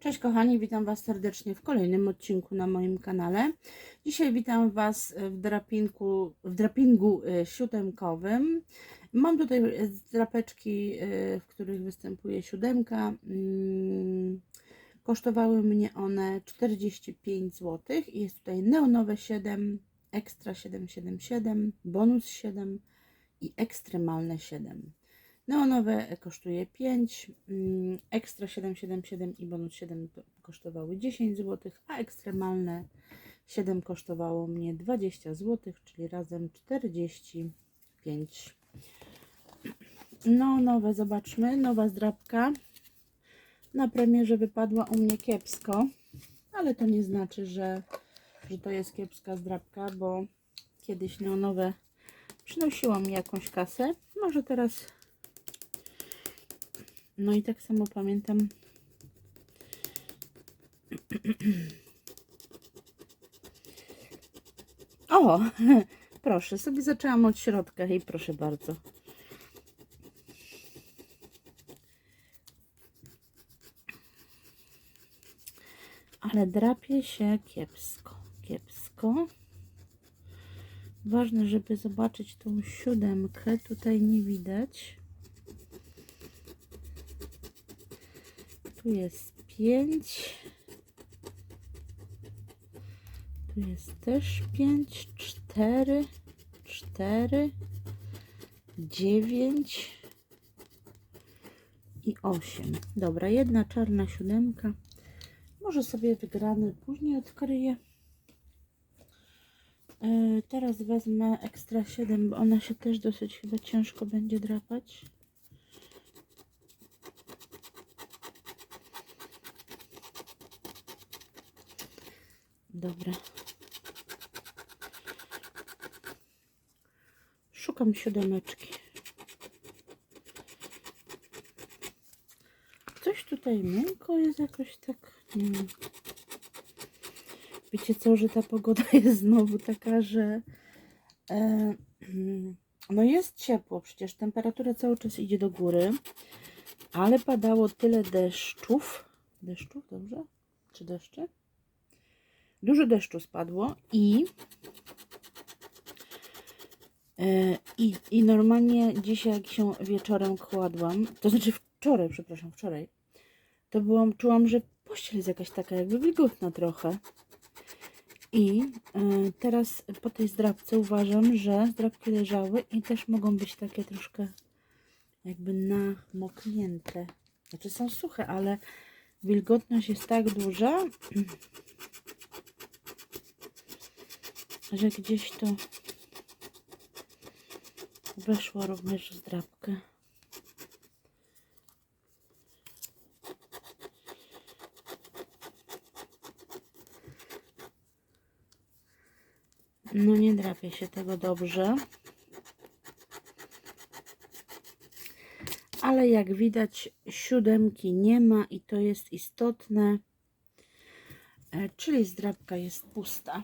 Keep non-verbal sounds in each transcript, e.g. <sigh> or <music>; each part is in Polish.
Cześć kochani, witam Was serdecznie w kolejnym odcinku na moim kanale. Dzisiaj witam Was w, drapinku, w drapingu y, siódemkowym. Mam tutaj y, drapeczki, y, w których występuje siódemka. Mm, Kosztowały mnie one 45 zł jest tutaj neonowe 7, ekstra 777, bonus 7 i ekstremalne 7. Neonowe kosztuje 5, mm, ekstra 777 i bonus 7 to kosztowały 10 zł, a ekstremalne 7 kosztowało mnie 20 zł, czyli razem 45. No, nowe, zobaczmy, nowa zdrabka. Na premierze wypadła u mnie kiepsko, ale to nie znaczy, że, że to jest kiepska zdrabka, bo kiedyś neonowe przynosiło mi jakąś kasę. Może teraz no i tak samo pamiętam. <clears throat> O, <laughs> proszę, sobie zaczęłam od środka i proszę bardzo. Ale drapie się kiepsko, kiepsko. Ważne, żeby zobaczyć tą siódemkę. Tutaj nie widać. Tu jest 5. Tu jest też 5, 4, 4, 9 i 8. Dobra, jedna czarna siódemka. Może sobie wygrany później odkryję. Yy, teraz wezmę ekstra 7, bo ona się też dosyć chyba ciężko będzie drapać. Dobra. Szukam siódemeczki. Coś tutaj miękko jest jakoś tak. Nie. Wiecie co, że ta pogoda <laughs> jest znowu taka, że e, <clears throat> no jest ciepło, przecież temperatura cały czas idzie do góry, ale padało tyle deszczów. Deszczów, dobrze? Czy deszcze? Dużo deszczu spadło i, e, i, i normalnie dzisiaj jak się wieczorem kładłam, to znaczy wczoraj, przepraszam, wczoraj, to byłam, czułam, że pościel jest jakaś taka jakby wilgotna trochę. I e, teraz po tej zdrabce uważam, że zdrabki leżały i też mogą być takie troszkę jakby namoknięte. Znaczy są suche, ale wilgotność jest tak duża, że gdzieś to weszło również zdrabkę. No nie drapie się tego dobrze. Ale jak widać siódemki nie ma i to jest istotne. E, Czyli zdrabka jest pusta.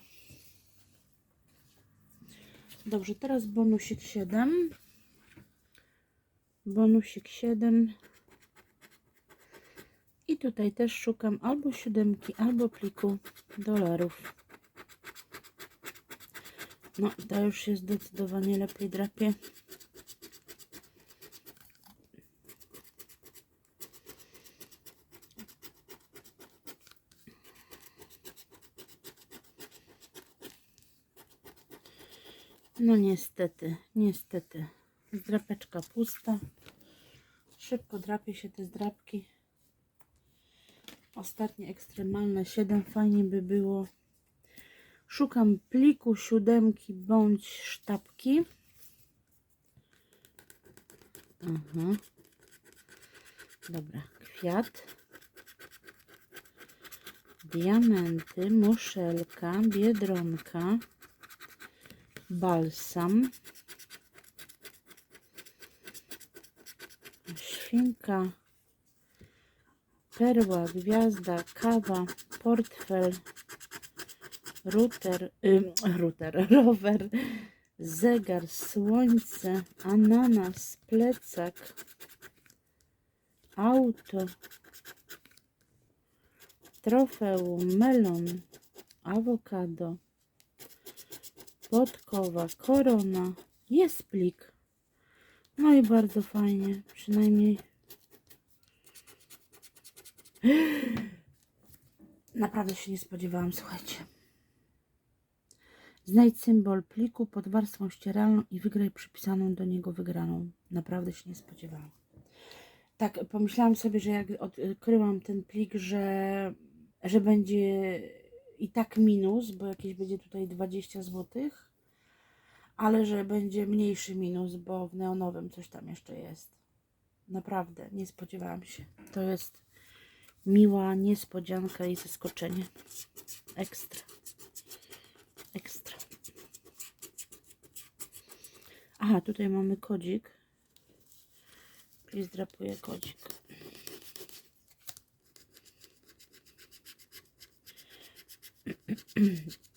Dobrze, teraz bonusik 7. Bonusik 7. I tutaj też szukam albo siódemki, albo pliku dolarów. No, to już się zdecydowanie lepiej drapie. No niestety, niestety. Zdrapeczka pusta. Szybko drapie się te zdrapki. Ostatnie ekstremalne 7 fajnie by było. Szukam pliku siódemki bądź sztabki. Aha. Dobra, kwiat. Diamenty, muszelka, biedronka balsam, świnka, perła, gwiazda, kawa, portfel, router, y, <clears throat> router, <laughs> rower, zegar, słońce, ananas, plecak, auto, trofeum, melon, awokado, podkowa, korona, jest plik. No i bardzo fajnie, przynajmniej. <gasps> Naprawdę się nie spodziewałam, słuchajcie. Znajdź symbol pliku pod warstwą ścieralną i wygraj przypisaną do niego wygraną. Naprawdę się nie spodziewałam. Tak, pomyślałam sobie, że jak odkryłam ten plik, że, że będzie i tak minus, bo jakieś będzie tutaj 20 zł, ale że będzie mniejszy minus, bo w neonowym coś tam jeszcze jest. Naprawdę, nie spodziewałam się. To jest miła niespodzianka i zaskoczenie. Ekstra. Ekstra. Aha, tutaj mamy kodzik. I zdrapuję kodzik. <clears throat>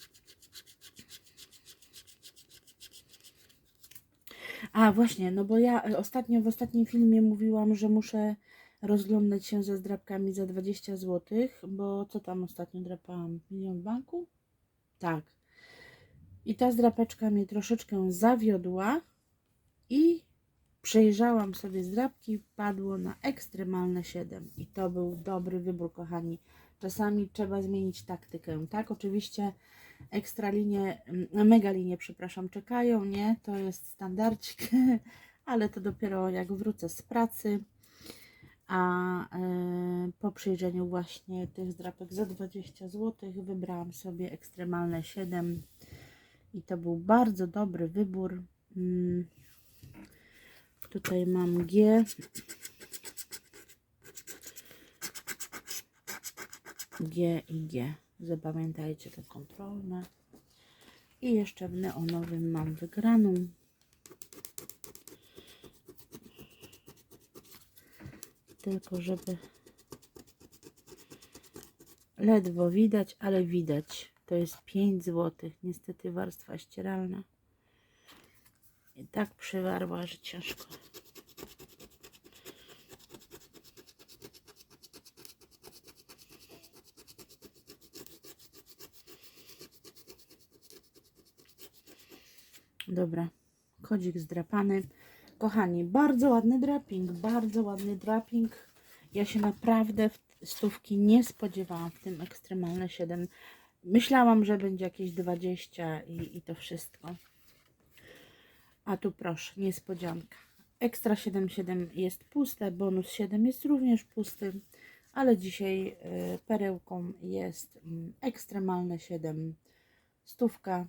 A właśnie, no bo ja e, ostatnio w ostatnim filmie mówiłam, że muszę rozglądać się ze zdrapkami za 20 zł, bo co tam ostatnio drapałam? Milion w banku? Tak. I ta zdrapeczka mnie troszeczkę zawiodła i przejrzałam sobie zdrapki, padło na ekstremalne 7 i to był dobry wybór, kochani. Czasami trzeba zmienić taktykę, tak? Oczywiście ekstra linie, mm, mega linie, przepraszam, czekają, nie? To jest standardzik, <laughs> ale to dopiero jak wrócę z pracy. A e, po przyjrzeniu właśnie tych zdrapek za 20 zł wybrałam sobie ekstremalne 7 i to był bardzo dobry wybór. Mm. Tutaj mam G. G i G. Zapamiętajcie te kontrolne. I jeszcze w neonowym mam wygraną. Tylko żeby ledwo widać, ale widać. To jest 5 zł. Niestety warstwa ścieralna. I tak przywarła, że ciężko. Dobra, kodzik zdrapany. Kochani, bardzo ładny draping, bardzo ładny draping. Ja się naprawdę stówki nie spodziewałam w tym ekstremalne 7. Myślałam, że będzie jakieś 20 i, i to wszystko. A tu proszę, niespodzianka. Ekstra 7,7 jest puste, bonus 7 jest również pusty, ale dzisiaj y, perełką jest mm, ekstremalne 7 stówka.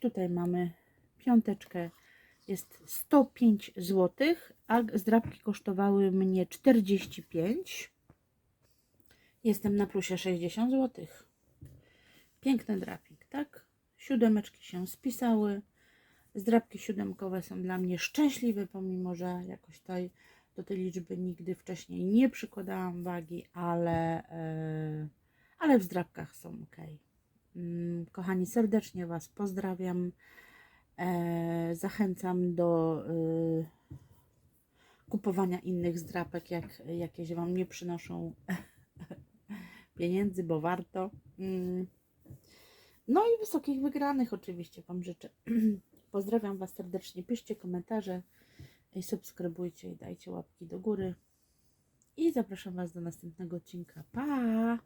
Tutaj mamy piąteczkę, jest 105 zł, a zdrabki kosztowały mnie 45. Jestem na plusie 60 zł. Piękny drapik, tak? Siódemeczki się spisały. Zdrabki siódemkowe są dla mnie szczęśliwe, pomimo że jakoś tutaj do tej liczby nigdy wcześniej nie przykładałam wagi, ale, e, ale w zdrabkach są ok. Mm, Kochani, serdecznie Was pozdrawiam. E, Zachęcam do e, kupowania innych zdrapek, jak jakieś Wam nie przynoszą <laughs> pieniędzy, bo warto. Mm. No i wysokich wygranych oczywiście Wam życzę. <clears throat> Pozdrawiam Was serdecznie. Piszcie komentarze, subskrybujcie i dajcie łapki do góry. I zapraszam Was do następnego odcinka. Pa!